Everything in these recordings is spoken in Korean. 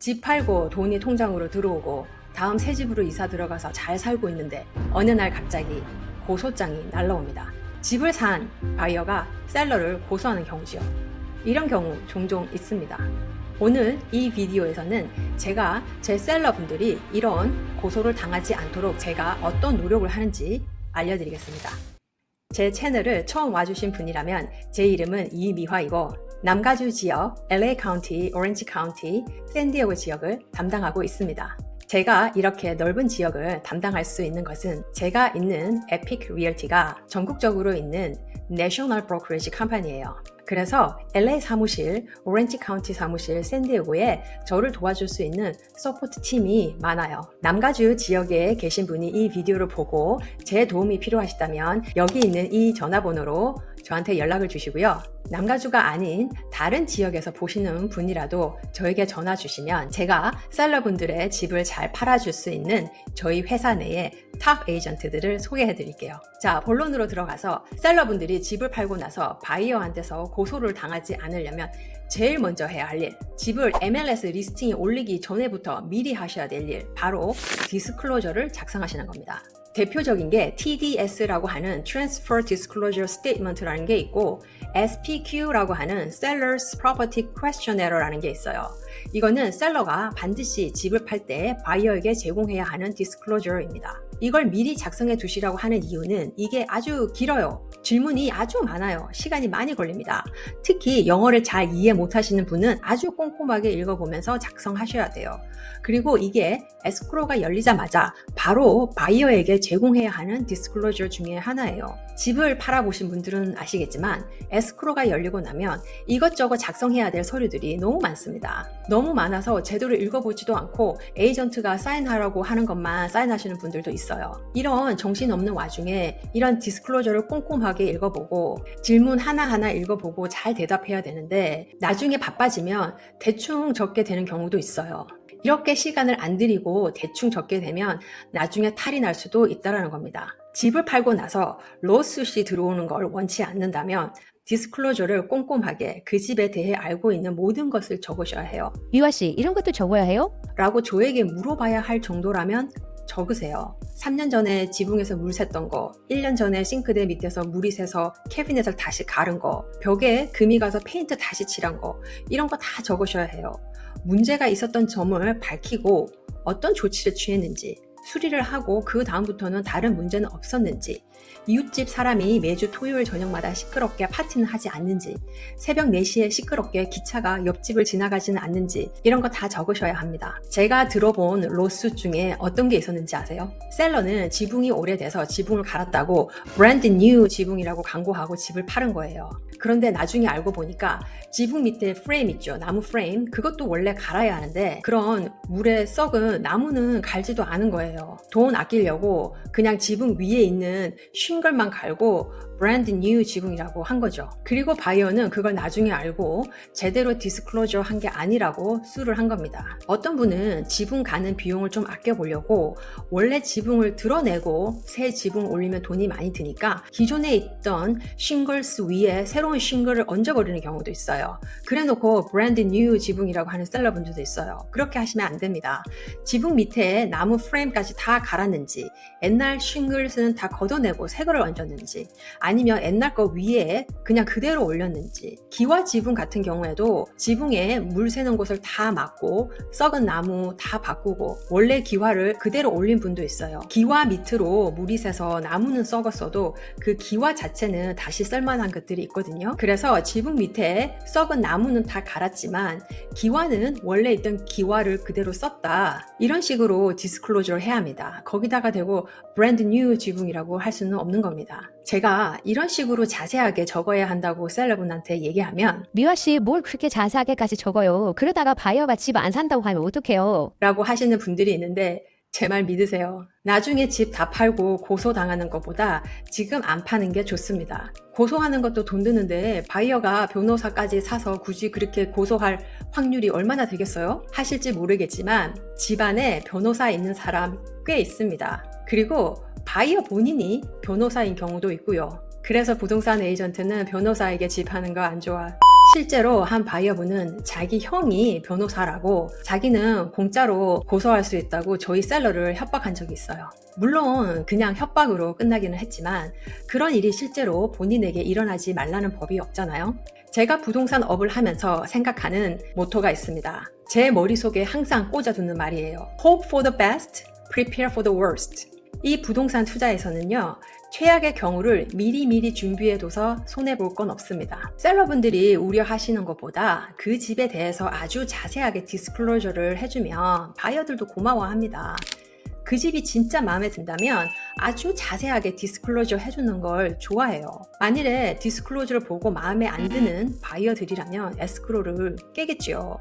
집 팔고 돈이 통장으로 들어오고 다음 새 집으로 이사 들어가서 잘 살고 있는데 어느 날 갑자기 고소장이 날라옵니다. 집을 산 바이어가 셀러를 고소하는 경우지요. 이런 경우 종종 있습니다. 오늘 이 비디오에서는 제가 제 셀러분들이 이런 고소를 당하지 않도록 제가 어떤 노력을 하는지 알려드리겠습니다. 제 채널을 처음 와주신 분이라면 제 이름은 이미화이고 남가주 지역, LA 카운티, 오렌지 카운티, 샌디에고 지역을 담당하고 있습니다. 제가 이렇게 넓은 지역을 담당할 수 있는 것은 제가 있는 에픽 리얼티가 전국적으로 있는 내셔널 브로커리지 컴퍼니예요. 그래서 LA 사무실, 오렌지 카운티 사무실, 샌디에고에 저를 도와줄 수 있는 서포트 팀이 많아요. 남가주 지역에 계신 분이 이 비디오를 보고 제 도움이 필요하시다면 여기 있는 이 전화번호로 저한테 연락을 주시고요. 남가주가 아닌 다른 지역에서 보시는 분이라도 저에게 전화 주시면 제가 셀러분들의 집을 잘 팔아줄 수 있는 저희 회사 내에 탑 에이전트들을 소개해 드릴게요. 자, 본론으로 들어가서 셀러분들이 집을 팔고 나서 바이어한테서 고소를 당하지 않으려면 제일 먼저 해야 할 일, 집을 MLS 리스팅에 올리기 전에부터 미리 하셔야 될 일, 바로 디스클로저를 작성하시는 겁니다. 대표적인 게 TDS라고 하는 Transfer Disclosure Statement라는 게 있고 SPQ라고 하는 Seller's Property Questionnairera는 게 있어요. 이거는 셀러가 반드시 집을 팔 때 바이어에게 제공해야 하는 디스클로저입니다. 이걸 미리 작성해 두시라고 하는 이유는 이게 아주 길어요. 질문이 아주 많아요. 시간이 많이 걸립니다. 특히 영어를 잘 이해 못하시는 분은 아주 꼼꼼하게 읽어보면서 작성하셔야 돼요. 그리고 이게 에스크로가 열리자마자 바로 바이어에게 제공해야 하는 디스클로저 중에 하나예요. 집을 팔아보신 분들은 아시겠지만 에스크로가 열리고 나면 이것저것 작성해야 될 서류들이 너무 많습니다. 너무 많아서 제대로 읽어보지도 않고 에이전트가 사인하라고 하는 것만 사인하시는 분들도 있어요. 이런 정신없는 와중에 이런 디스클로저를 꼼꼼하게 읽어보고 질문 하나하나 읽어보고 잘 대답해야 되는데 나중에 바빠지면 대충 적게 되는 경우도 있어요. 이렇게 시간을 안 들이고 대충 적게 되면 나중에 탈이 날 수도 있다는 겁니다. 집을 팔고 나서 로스슛이 들어오는 걸 원치 않는다면 디스클로저를 꼼꼼하게 그 집에 대해 알고 있는 모든 것을 적으셔야 해요. 유아 씨, 이런 것도 적어야 해요? 라고 저에게 물어봐야 할 정도라면 적으세요. 3년 전에 지붕에서 물 샜던 거, 1년 전에 싱크대 밑에서 물이 새서 캐비넷을 다시 가른 거, 벽에 금이 가서 페인트 다시 칠한 거, 이런 거 다 적으셔야 해요. 문제가 있었던 점을 밝히고 어떤 조치를 취했는지, 수리를 하고 그 다음부터는 다른 문제는 없었는지, 이웃집 사람이 매주 토요일 저녁마다 시끄럽게 파티는 하지 않는지, 새벽 4시에 시끄럽게 기차가 옆집을 지나가지는 않는지, 이런 거 다 적으셔야 합니다. 제가 들어본 로스 중에 어떤 게 있었는지 아세요? 셀러는 지붕이 오래돼서 지붕을 갈았다고 브랜드 뉴 지붕이라고 광고하고 집을 파는 거예요. 그런데 나중에 알고 보니까 지붕 밑에 프레임 있죠. 나무 프레임. 그것도 원래 갈아야 하는데 그런 물에 썩은 나무는 갈지도 않은 거예요. 돈 아끼려고 그냥 지붕 위에 있는 싱글만 갈고 브랜드 뉴 지붕이라고 한 거죠. 그리고 바이어는 그걸 나중에 알고 제대로 디스클로저 한 게 아니라고 수를 한 겁니다. 어떤 분은 지붕 가는 비용을 좀 아껴보려고 원래 지붕을 드러내고 새 지붕 올리면 돈이 많이 드니까 기존에 있던 싱글스 위에 새로운 싱글을 얹어버리는 경우도 있어요. 그래 놓고 브랜드 뉴 지붕이라고 하는 셀러분들도 있어요. 그렇게 하시면 안 됩니다. 지붕 밑에 나무 프레임까지 다 갈았는지 옛날 싱글스는 다 걷어내고 새 거를 얹었는지 아니면 옛날 거 위에 그냥 그대로 올렸는지 기와 지붕 같은 경우에도 지붕에 물 새는 곳을 다 막고 썩은 나무 다 바꾸고 원래 기와를 그대로 올린 분도 있어요. 기와 밑으로 물이 새서 나무는 썩었어도 그 기와 자체는 다시 쓸만한 것들이 있거든요. 그래서 지붕 밑에 썩은 나무는 다 갈았지만 기와는 원래 있던 기와를 그대로 썼다. 이런 식으로 디스클로저를 해야 합니다. 거기다가 대고 브랜드 뉴 지붕이라고 할 수는 없는 겁니다. 제가 이런 식으로 자세하게 적어야 한다고 셀러분한테 얘기하면 미화 씨, 뭘 그렇게 자세하게까지 적어요? 그러다가 바이어가 집 안 산다고 하면 어떡해요? 라고 하시는 분들이 있는데 제 말 믿으세요. 나중에 집 다 팔고 고소당하는 것보다 지금 안 파는 게 좋습니다. 고소하는 것도 돈 드는데 바이어가 변호사까지 사서 굳이 그렇게 고소할 확률이 얼마나 되겠어요? 하실지 모르겠지만 집안에 변호사 있는 사람 꽤 있습니다. 그리고 바이어 본인이 변호사인 경우도 있고요. 그래서 부동산 에이전트는 변호사에게 집 하는 거 안 좋아 실제로 한 바이어분은 자기 형이 변호사라고 자기는 공짜로 고소할 수 있다고 저희 셀러를 협박한 적이 있어요. 물론 그냥 협박으로 끝나기는 했지만 그런 일이 실제로 본인에게 일어나지 말라는 법이 없잖아요. 제가 부동산 업을 하면서 생각하는 모토가 있습니다. 제 머릿속에 항상 꽂아두는 말이에요. Hope for the best, prepare for the worst. 이 부동산 투자에서는요, 최악의 경우를 미리미리 준비해둬서 손해볼 건 없습니다. 셀러분들이 우려하시는 것보다 그 집에 대해서 아주 자세하게 디스클로저를 해주면 바이어들도 고마워합니다. 그 집이 진짜 마음에 든다면 아주 자세하게 디스클로저 해주는 걸 좋아해요. 만일에 디스클로저를 보고 마음에 안 드는 바이어들이라면 에스크로를 깨겠지요.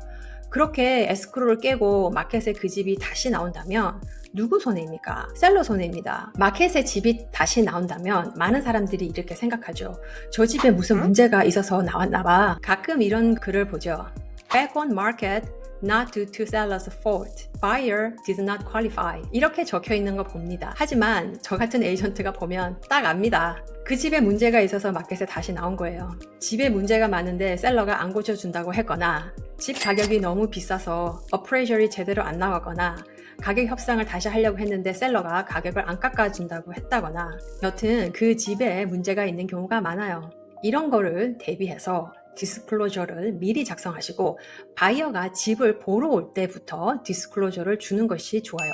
그렇게 에스크로를 깨고 마켓에 그 집이 다시 나온다면 누구 손해입니까? 셀러 손해입니다. 마켓에 집이 다시 나온다면 많은 사람들이 이렇게 생각하죠. 저 집에 무슨 문제가 있어서 나왔나 봐. 가끔 이런 글을 보죠. Back on market, not due to seller's fault. Buyer did not qualify. 이렇게 적혀 있는 거 봅니다. 하지만 저 같은 에이전트가 보면 딱 압니다. 그 집에 문제가 있어서 마켓에 다시 나온 거예요. 집에 문제가 많은데 셀러가 안 고쳐준다고 했거나 집 가격이 너무 비싸서 어프레이저이 제대로 안 나왔거나 가격 협상을 다시 하려고 했는데 셀러가 가격을 안 깎아준다고 했다거나 여튼 그 집에 문제가 있는 경우가 많아요. 이런 거를 대비해서 디스클로저를 미리 작성하시고 바이어가 집을 보러 올 때부터 디스클로저를 주는 것이 좋아요.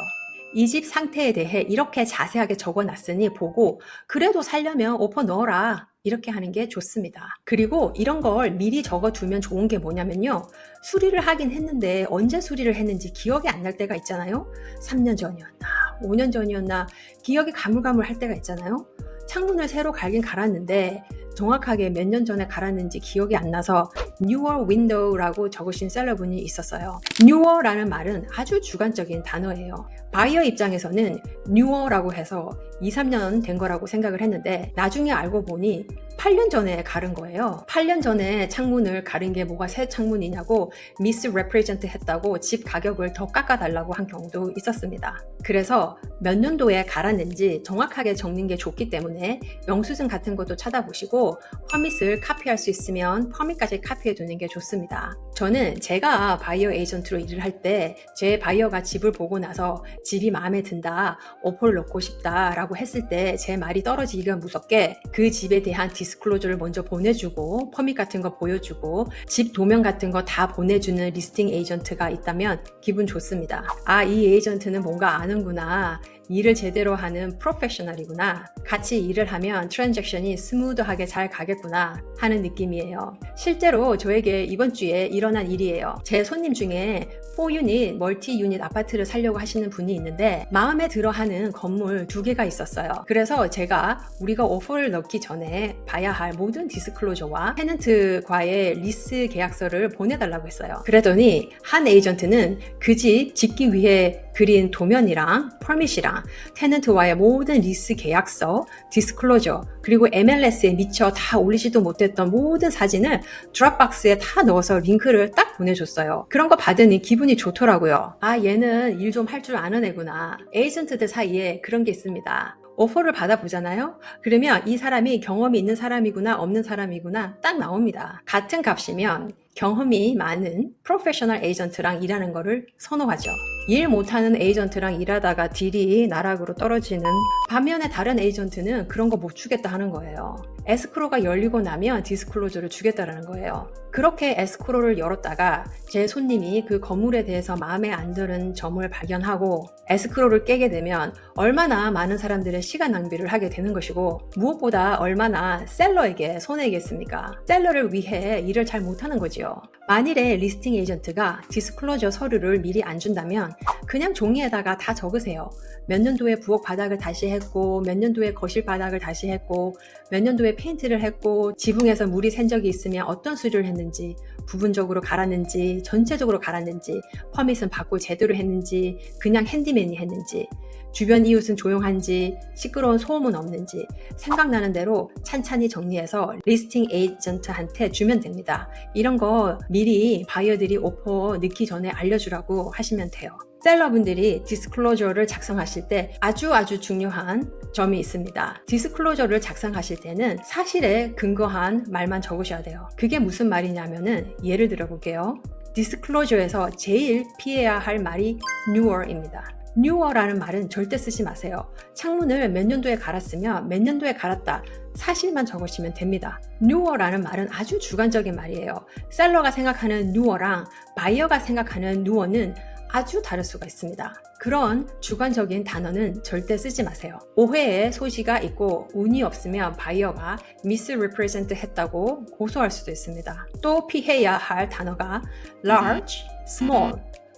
이 집 상태에 대해 이렇게 자세하게 적어 놨으니 보고 그래도 살려면 오퍼 넣어라. 이렇게 하는 게 좋습니다. 그리고 이런 걸 미리 적어 두면 좋은 게 뭐냐면요. 수리를 하긴 했는데 언제 수리를 했는지 기억이 안 날 때가 있잖아요. 3년 전이었나, 5년 전이었나, 기억이 가물가물할 때가 있잖아요. 창문을 새로 갈긴 갈았는데 정확하게 몇 년 전에 갈았는지 기억이 안 나서 newer window라고 적으신 셀러분이 있었어요. newer라는 말은 아주 주관적인 단어예요. 바이어 입장에서는 newer라고 해서 2, 3년 된 거라고 생각을 했는데 나중에 알고 보니 8년 전에 가른 거예요. 8년 전에 창문을 가른 게 뭐가 새 창문이냐고 미스 레프레젠트 했다고 집 가격을 더 깎아달라고 한 경우도 있었습니다. 그래서 몇 년도에 갈았는지 정확하게 적는 게 좋기 때문에 영수증 같은 것도 찾아보시 고 퍼밋을 카피할 수 있으면 퍼밋까지 카피해 두는 게 좋습니다. 저는 제가 바이어 에이전트로 일을 할 때 제 바이어가 집을 보고 나서 집이 마음에 든다, 오퍼를 넣고 싶다라고 했을 때 제 말이 떨어지기가 무섭게 그 집에 대한 디스클로저를 먼저 보내주고 퍼밋 같은 거 보여주고 집 도면 같은 거 다 보내주는 리스팅 에이전트가 있다면 기분 좋습니다. 아, 이 에이전트는 뭔가 아는구나. 일을 제대로 하는 프로페셔널이구나. 같이 일을 하면 트랜잭션이 스무드하게 잘 가겠구나 하는 느낌이에요. 실제로 저에게 이번 주에 일어난 일이에요. 제 손님 중에 4유닛, 멀티 유닛 아파트를 살려고 하시는 분이 있는데 마음에 들어 하는 건물 두 개가 있었어요. 그래서 제가 우리가 오퍼를 넣기 전에 봐야 할 모든 디스클로저와 테넌트과의 리스 계약서를 보내달라고 했어요. 그랬더니 한 에이전트는 그 집 짓기 위해 그린 도면이랑 퍼밋이랑 테넌트와의 모든 리스 계약서, 디스클로저, 그리고 MLS에 미처 다 올리지도 못했던 모든 사진을 드랍박스에 다 넣어서 링크를 딱 보내줬어요. 그런 거 받으니 기분이 좋더라고요. 아, 얘는 일 좀 할 줄 아는 애구나. 에이전트들 사이에 그런 게 있습니다. 오퍼를 받아보잖아요? 그러면 이 사람이 경험이 있는 사람이구나, 없는 사람이구나 딱 나옵니다. 같은 값이면 경험이 많은 프로페셔널 에이전트랑 일하는 거를 선호하죠. 일 못하는 에이전트랑 일하다가 딜이 나락으로 떨어지는 반면에 다른 에이전트는 그런 거 못 주겠다 하는 거예요. 에스크로가 열리고 나면 디스클로저를 주겠다라는 거예요. 그렇게 에스크로를 열었다가 제 손님이 그 건물에 대해서 마음에 안 드는 점을 발견하고 에스크로를 깨게 되면 얼마나 많은 사람들의 시간 낭비를 하게 되는 것이고 무엇보다 얼마나 셀러에게 손해겠습니까? 셀러를 위해 일을 잘 못하는 거지요. 만일에 리스팅 에이전트가 디스클로저 서류를 미리 안 준다면 그냥 종이에다가 다 적으세요. 몇 년도에 부엌 바닥을 다시 했고, 몇 년도에 거실 바닥을 다시 했고, 몇 년도에 페인트를 했고, 지붕에서 물이 샌 적이 있으면 어떤 수리를 했는지, 부분적으로 갈았는지, 전체적으로 갈았는지, 퍼밋은 받고 제대로 했는지, 그냥 핸디맨이 했는지, 주변 이웃은 조용한지, 시끄러운 소음은 없는지, 생각나는 대로 찬찬히 정리해서 리스팅 에이전트한테 주면 됩니다. 이런 거 미리 바이어들이 오퍼 넣기 전에 알려주라고 하시면 돼요. 셀러분들이 디스클로저를 작성하실 때 아주 아주 중요한 점이 있습니다. 디스클로저를 작성하실 때는 사실에 근거한 말만 적으셔야 돼요. 그게 무슨 말이냐면은 예를 들어 볼게요. 디스클로저에서 제일 피해야 할 말이 newer입니다. Newer라는 말은 절대 쓰지 마세요. 창문을 몇 년도에 갈았으면 몇 년도에 갈았다. 사실만 적으시면 됩니다. newer라는 말은 아주 주관적인 말이에요. 셀러가 생각하는 newer랑 바이어가 생각하는 newer는 아주 다를 수가 있습니다. 그런 주관적인 단어는 절대 쓰지 마세요. 오해의 소지가 있고 운이 없으면 바이어가 misrepresent 했다고 고소할 수도 있습니다. 또 피해야 할 단어가 large, small,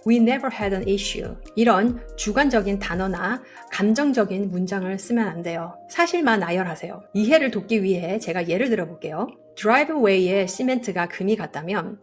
we never had an issue. 이런 주관적인 단어나 감정적인 문장을 쓰면 안 돼요. 사실만 나열하세요. 이해를 돕기 위해 제가 예를 들어 볼게요. 드라이브웨이에 시멘트가 금이 갔다면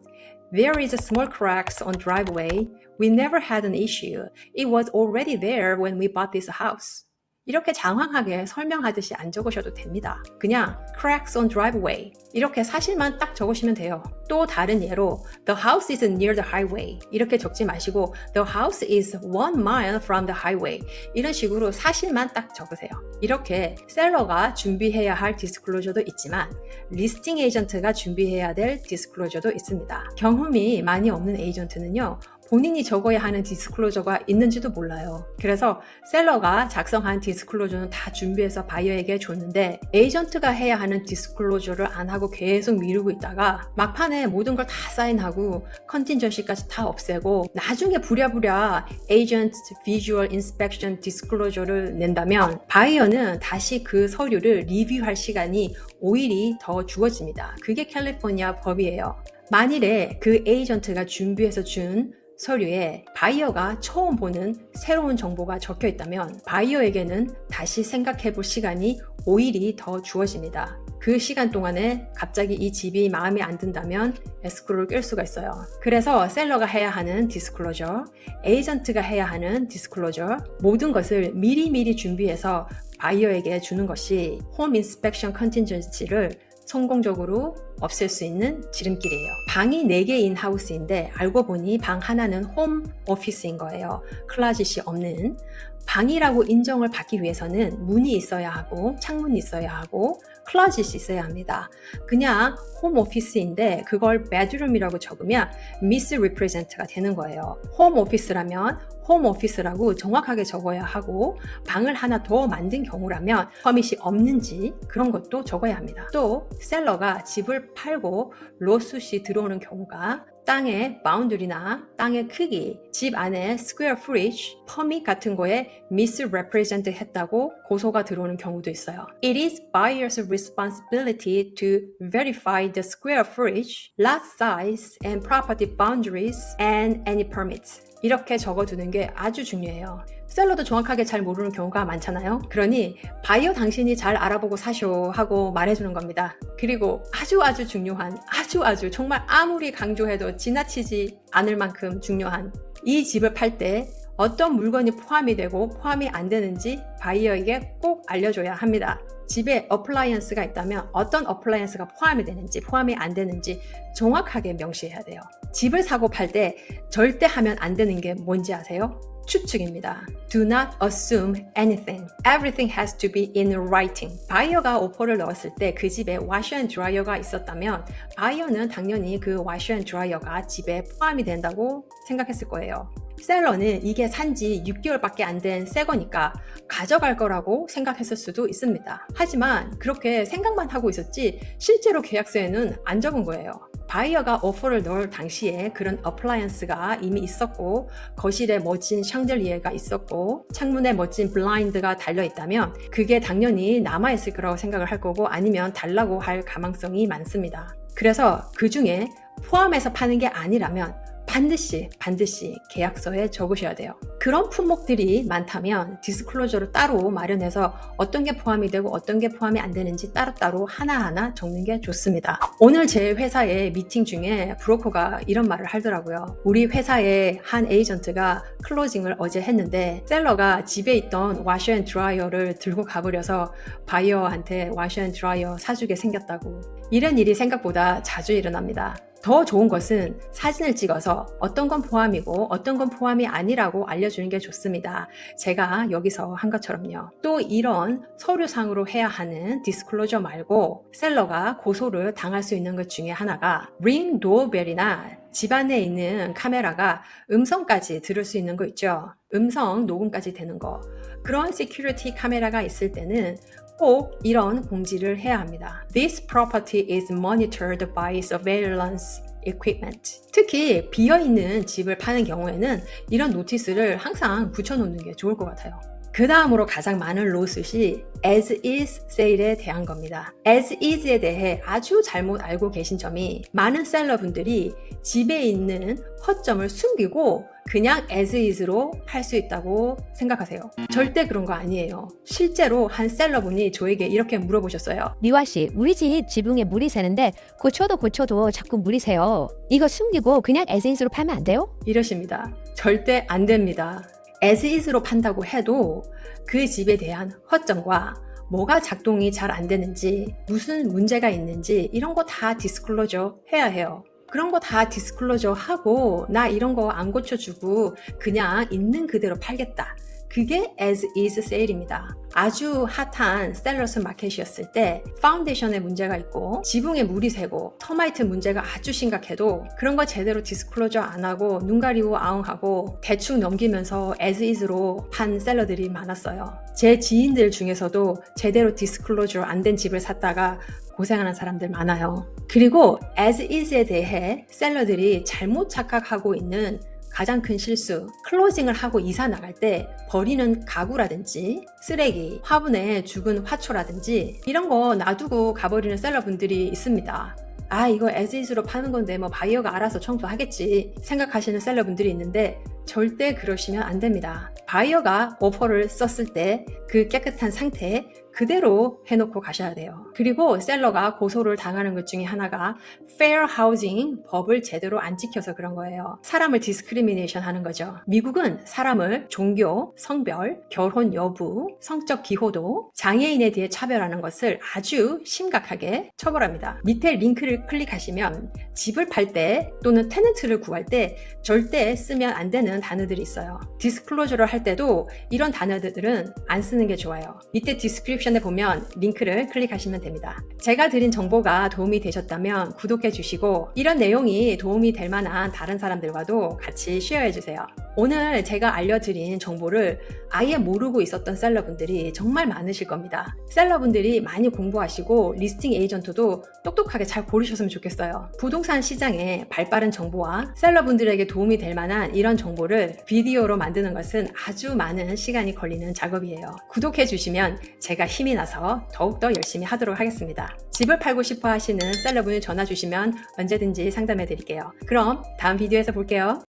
There is a small cracks on driveway. We never had an issue. It was already there when we bought this house. 이렇게 장황하게 설명하듯이 안 적으셔도 됩니다. 그냥 cracks on driveway 이렇게 사실만 딱 적으시면 돼요. 또 다른 예로 the house is near the highway 이렇게 적지 마시고 the house is one mile from the highway 이런 식으로 사실만 딱 적으세요. 이렇게 셀러가 준비해야 할 디스클로저도 있지만 리스팅 에이전트가 준비해야 될 디스클로저도 있습니다. 경험이 많이 없는 에이전트는요. 본인이 적어야 하는 디스클로저가 있는지도 몰라요. 그래서 셀러가 작성한 디스클로저는 다 준비해서 바이어에게 줬는데 에이전트가 해야 하는 디스클로저를 안 하고 계속 미루고 있다가 막판에 모든 걸 다 사인하고 컨틴전시까지 다 없애고 나중에 부랴부랴 에이전트 비주얼 인스펙션 디스클로저를 낸다면 바이어는 다시 그 서류를 리뷰할 시간이 5일이 더 주어집니다. 그게 캘리포니아 법이에요. 만일에 그 에이전트가 준비해서 준 서류에 바이어가 처음 보는 새로운 정보가 적혀 있다면 바이어에게는 다시 생각해 볼 시간이 5일이 더 주어집니다. 그 시간 동안에 갑자기 이 집이 마음에 안 든다면 에스크로를 낄 수가 있어요. 그래서 셀러가 해야 하는 디스클로저, 에이전트가 해야 하는 디스클로저, 모든 것을 미리미리 준비해서 바이어에게 주는 것이 홈 인스펙션 컨틴전시를 성공적으로 없앨 수 있는 지름길이에요. 방이 4개인 하우스인데 알고 보니 방 하나는 홈 오피스인 거예요. 클라짓이 없는. 방이라고 인정을 받기 위해서는 문이 있어야 하고 창문이 있어야 하고 클라짓이 있어야 합니다. 그냥 홈 오피스인데 그걸 bedroom이라고 적으면 misrepresent가 되는 거예요. 홈 오피스라면 홈 오피스라고 정확하게 적어야 하고 방을 하나 더 만든 경우라면 퍼밋이 없는지 그런 것도 적어야 합니다. 또 셀러가 집을 팔고 로스시 들어오는 경우가 땅의 바운드리나 땅의 크기, 집 안에 square footage, 퍼밋 같은 거에 misrepresent 했다고 고소가 들어오는 경우도 있어요. It is buyer's responsibility to verify the square footage, lot size, and property boundaries and any permits. 이렇게 적어두는 게 아주 중요해요. 셀러도 정확하게 잘 모르는 경우가 많잖아요. 그러니 바이어 당신이 잘 알아보고 사쇼 하고 말해주는 겁니다. 그리고 아주 아주 중요한 아주 아주 정말 아무리 강조해도 지나치지 않을 만큼 중요한 이 집을 팔 때 어떤 물건이 포함이 되고 포함이 안 되는지 바이어에게 꼭 알려줘야 합니다. 집에 어플라이언스가 있다면 어떤 어플라이언스가 포함이 되는지 포함이 안 되는지 정확하게 명시해야 돼요. 집을 사고 팔 때 절대 하면 안 되는 게 뭔지 아세요? 추측입니다. Do not assume anything. Everything has to be in writing. 바이어가 오퍼를 넣었을 때 그 집에 washer and dryer가 있었다면 바이어는 당연히 그 washer and dryer가 집에 포함이 된다고 생각했을 거예요. 셀러는 이게 산지 6개월밖에 안 된 새 거니까 가져갈 거라고 생각했을 수도 있습니다. 하지만 그렇게 생각만 하고 있었지 실제로 계약서에는 안 적은 거예요. 바이어가 오퍼를 넣을 당시에 그런 어플라이언스가 이미 있었고 거실에 멋진 샹들리에가 있었고 창문에 멋진 블라인드가 달려 있다면 그게 당연히 남아 있을 거라고 생각을 할 거고 아니면 달라고 할 가망성이 많습니다. 그래서 그 중에 포함해서 파는 게 아니라면 반드시 반드시 계약서에 적으셔야 돼요. 그런 품목들이 많다면 디스클로저를 따로 마련해서 어떤 게 포함이 되고 어떤 게 포함이 안 되는지 따로따로 하나하나 적는 게 좋습니다. 오늘 제 회사의 미팅 중에 브로커가 이런 말을 하더라고요. 우리 회사의 한 에이전트가 클로징을 어제 했는데 셀러가 집에 있던 와셔 앤 드라이어를 들고 가버려서 바이어한테 와셔 앤 드라이어 사주게 생겼다고. 이런 일이 생각보다 자주 일어납니다. 더 좋은 것은 사진을 찍어서 어떤 건 포함이고 어떤 건 포함이 아니라고 알려주는 게 좋습니다. 제가 여기서 한 것처럼요. 또 이런 서류상으로 해야 하는 디스클로저 말고 셀러가 고소를 당할 수 있는 것 중에 하나가 링 도어벨이나 집안에 있는 카메라가 음성까지 들을 수 있는 거 있죠. 음성 녹음까지 되는 거. 그런 시큐리티 카메라가 있을 때는 꼭 이런 공지를 해야 합니다. This property is monitored by surveillance equipment. 특히 비어있는 집을 파는 경우에는 이런 노티스를 항상 붙여놓는 게 좋을 것 같아요. 그 다음으로 가장 많은 로스시 as is sale에 대한 겁니다. as is에 대해 아주 잘못 알고 계신 점이 많은 셀러분들이 집에 있는 허점을 숨기고 그냥 as is로 팔 수 있다고 생각하세요. 절대 그런 거 아니에요. 실제로 한 셀러분이 저에게 이렇게 물어보셨어요. 미화 씨, 우리 집 지붕에 물이 새는데 고쳐도 고쳐도 자꾸 물이 새요. 이거 숨기고 그냥 에센스로 팔면 안 돼요? 이러십니다. 절대 안 됩니다. as is로 판다고 해도 그 집에 대한 허점과 뭐가 작동이 잘 안 되는지, 무슨 문제가 있는지 이런 거 다 디스클로저 해야 해요. 그런 거 다 디스클로저 하고 나 이런 거 안 고쳐주고 그냥 있는 그대로 팔겠다. 그게 as is sale입니다. 아주 핫한 셀러스 마켓이었을 때 파운데이션에 문제가 있고 지붕에 물이 새고 터마이트 문제가 아주 심각해도 그런 거 제대로 디스클로저 안 하고 눈 가리고 아웅하고 대충 넘기면서 as is로 판 셀러들이 많았어요. 제 지인들 중에서도 제대로 디스클로저 안 된 집을 샀다가 고생하는 사람들 많아요. 그리고 as is에 대해 셀러들이 잘못 착각하고 있는 가장 큰 실수, 클로징을 하고 이사 나갈 때 버리는 가구라든지 쓰레기, 화분에 죽은 화초라든지 이런 거 놔두고 가버리는 셀러분들이 있습니다. 아, 이거 에스이스로 파는 건데 뭐 바이어가 알아서 청소하겠지 생각하시는 셀러분들이 있는데 절대 그러시면 안 됩니다. 바이어가 오퍼를 썼을 때 그 깨끗한 상태 그대로 해놓고 가셔야 돼요. 그리고 셀러가 고소를 당하는 것 중에 하나가 fair housing 법을 제대로 안 지켜서 그런 거예요. 사람을 디스크리미네이션 하는 거죠. 미국은 사람을 종교, 성별, 결혼 여부, 성적 기호도, 장애인에 대해 차별하는 것을 아주 심각하게 처벌합니다. 밑에 링크를 클릭하시면 집을 팔 때 또는 테넌트를 구할 때 절대 쓰면 안 되는 단어들이 있어요. 디스클로저를 할 때도 이런 단어들은 안 쓰는 게 좋아요. 밑에 디스크립션에 보면 링크를 클릭하시면 됩니다. 제가 드린 정보가 도움이 되셨다면 구독해 주시고 이런 내용이 도움이 될 만한 다른 사람들과도 같이 쉐어해 주세요. 오늘 제가 알려드린 정보를 아예 모르고 있었던 셀러분들이 정말 많으실 겁니다. 셀러분들이 많이 공부하시고 리스팅 에이전트도 똑똑하게 잘 고르셨으면 좋겠어요. 부동산 시장에 발빠른 정보와 셀러분들에게 도움이 될 만한 이런 정보를 비디오로 만드는 것은 아주 많은 시간이 걸리는 작업이에요. 구독해 주시면 제가 힘이 나서 더욱더 열심히 하도록 하겠습니다. 집을 팔고 싶어 하시는 셀러분이 전화 주시면 언제든지 상담해 드릴게요. 그럼 다음 비디오에서 볼게요.